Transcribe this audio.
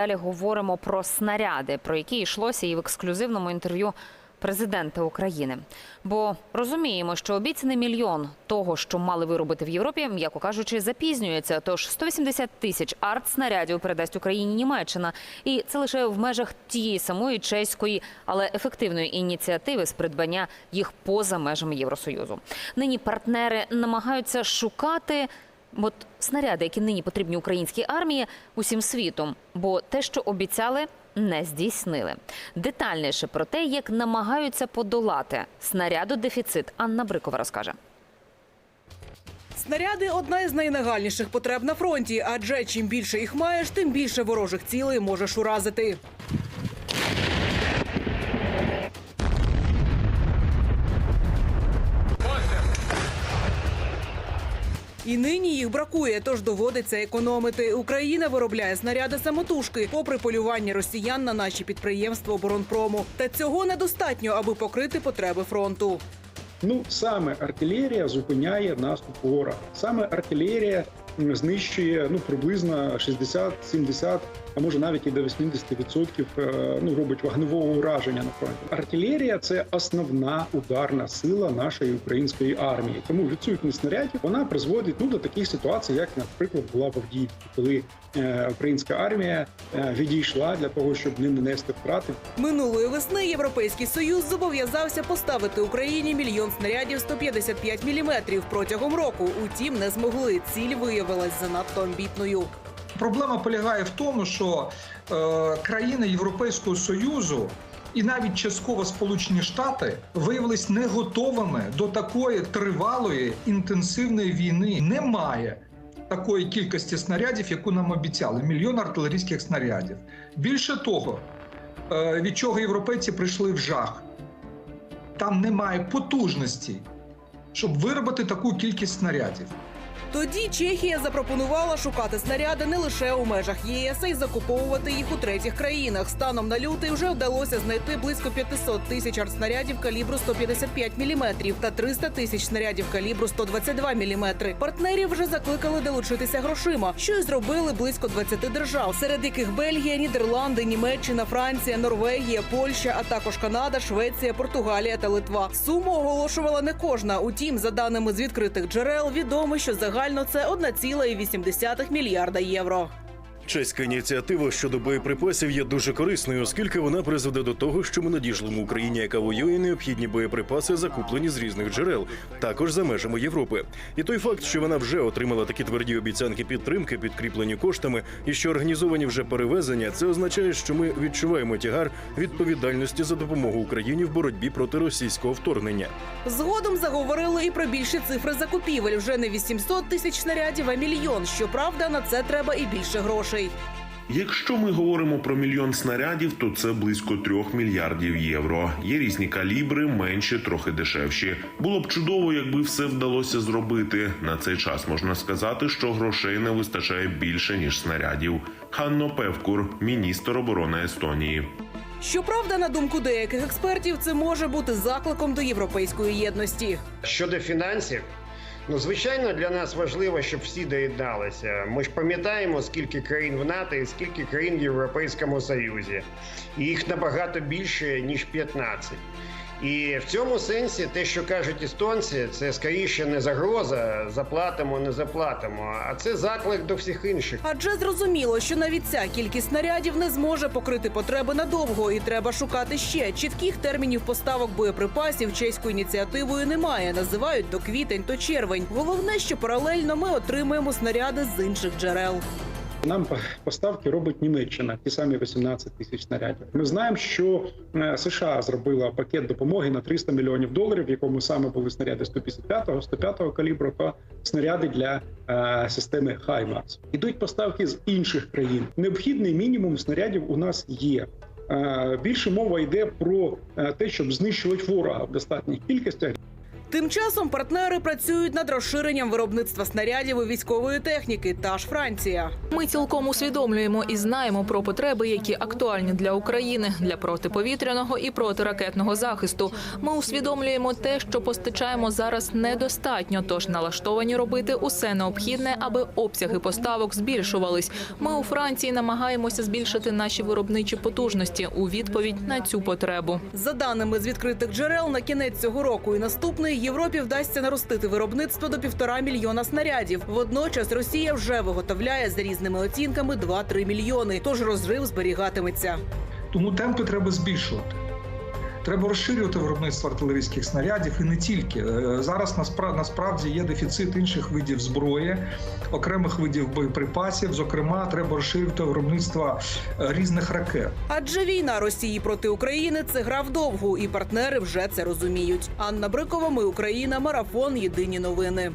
Далі говоримо про снаряди, про які йшлося і в ексклюзивному інтерв'ю президента України. Бо розуміємо, що обіцяний мільйон того, що мали виробити в Європі, м'яко кажучи, запізнюється. Тож 180 тисяч арт-снарядів передасть Україні Німеччина, і це лише в межах тієї самої чеської, але ефективної ініціативи з придбання їх поза межами Євросоюзу. Нині партнери намагаються шукати. От снаряди, які нині потрібні українській армії усім світом, бо те, що обіцяли, не здійснили. Детальніше про те, як намагаються подолати снарядодефіцит, Анна Брикова розкаже. Снаряди одна із найнагальніших потреб на фронті, адже чим більше їх маєш, тим більше ворожих цілей можеш уразити. І нині їх бракує, тож доводиться економити. Україна виробляє снаряди самотужки, попри полювання росіян на наші підприємства оборонпрому. Та цього недостатньо, аби покрити потреби фронту. Ну саме артилерія зупиняє наступ ворога. Саме артилерія знищує ну приблизно 60-70, а може навіть і до 80% е, ну робить вогневого ураження на фронті. Артилерія це основна ударна сила нашої української армії. Тому відсутність снарядів вона призводить ну до таких ситуацій, як, наприклад, була в Авдіївці, коли е, українська армія е, відійшла для того, щоб не нанести втрати Минулої весни Європейський Союз зобов'язався поставити Україні мільйон снарядів 155 мм протягом року. Утім, не змогли. Ціль виявилась занадто амбітною. Проблема полягає в тому, що е, країни Європейського Союзу і навіть частково Сполучені Штати виявились не готовими до такої тривалої інтенсивної війни. Немає такої кількості снарядів, яку нам обіцяли мільйон артилерійських снарядів. Більше того, е, від чого європейці прийшли в жах. Там немає потужності, щоб виробити таку кількість снарядів. Тоді Чехія запропонувала шукати снаряди не лише у межах ЄС, а й закуповувати їх у третіх країнах. Станом на лютий вже вдалося знайти близько 500 тисяч артснарядів калібру 155 мм та 300 тисяч снарядів калібру 122 мм. Партнерів вже закликали долучитися грошима, що й зробили близько 20 держав, серед яких Бельгія, Нідерланди, Німеччина, Франція, Норвегія, Польща, а також Канада, Швеція, Португалія та Литва. Суму оголошувала не кожна. Утім, за даними з відкритих джерел, відомо, що загально це 1,8 мільярда євро. Чеська ініціатива щодо боєприпасів є дуже корисною, оскільки вона призведе до того, що ми надішлемо Україні, яка воює необхідні боєприпаси, закуплені з різних джерел, також за межами Європи. І той факт, що вона вже отримала такі тверді обіцянки підтримки, підкріплені коштами, і що організовані вже перевезення, це означає, що ми відчуваємо тягар відповідальності за допомогу Україні в боротьбі проти російського вторгнення. Згодом заговорили і про більші цифри закупівель. Вже не 800 тисяч снарядів, а мільйон. Щоправда, на це треба і більше грошей. Якщо ми говоримо про мільйон снарядів, то це близько трьох мільярдів євро. Є різні калібри, менші, трохи дешевші. Було б чудово, якби все вдалося зробити. На цей час можна сказати, що грошей не вистачає більше ніж снарядів. Ханно Певкур, міністр оборони Естонії. Щоправда, на думку деяких експертів, це може бути закликом до європейської єдності. Щодо фінансів, ну звичайно для нас важливо, щоб всі доєдналися. Ми ж пам'ятаємо, скільки країн в НАТО і скільки країн в Європейському Союзі. І їх набагато більше ніж 15. І в цьому сенсі те, що кажуть естонці, це скоріше не загроза, заплатимо, не заплатимо, а це заклик до всіх інших. Адже зрозуміло, що навіть ця кількість снарядів не зможе покрити потреби надовго, і треба шукати ще чітких термінів поставок боєприпасів чеською ініціативою немає. Називають то квітень, то червень. Головне, що паралельно ми отримуємо снаряди з інших джерел. Нам поставки робить Німеччина, ті самі 18 тисяч снарядів. Ми знаємо, що е, США зробила пакет допомоги на 300 мільйонів доларів, в якому саме були снаряди 155-го, 105-го калібру та снаряди для е, системи Хаймарс. Ідуть поставки з інших країн. Необхідний мінімум снарядів у нас є. Е, Більше мова йде про е, те, щоб знищувати ворога в достатніх кількостях. Тим часом партнери працюють над розширенням виробництва снарядів і військової техніки. Та ж Франція. Ми цілком усвідомлюємо і знаємо про потреби, які актуальні для України для протиповітряного і протиракетного захисту. Ми усвідомлюємо те, що постачаємо зараз недостатньо, тож налаштовані робити усе необхідне, аби обсяги поставок збільшувались. Ми у Франції намагаємося збільшити наші виробничі потужності у відповідь на цю потребу. За даними з відкритих джерел, на кінець цього року і наступний Європі вдасться наростити виробництво до півтора мільйона снарядів. Водночас Росія вже виготовляє за різними оцінками 2-3 мільйони. Тож розрив зберігатиметься. Тому темпи треба збільшувати. Треба розширювати виробництво артилерійських снарядів і не тільки Е, зараз. наспра- насправді є дефіцит інших видів зброї, окремих видів боєприпасів. Зокрема, треба розширювати виробництво е, різних ракет. Адже війна Росії проти України це гра вдовгу, і партнери вже це розуміють. Анна Брикова, ми Україна, марафон. Єдині новини.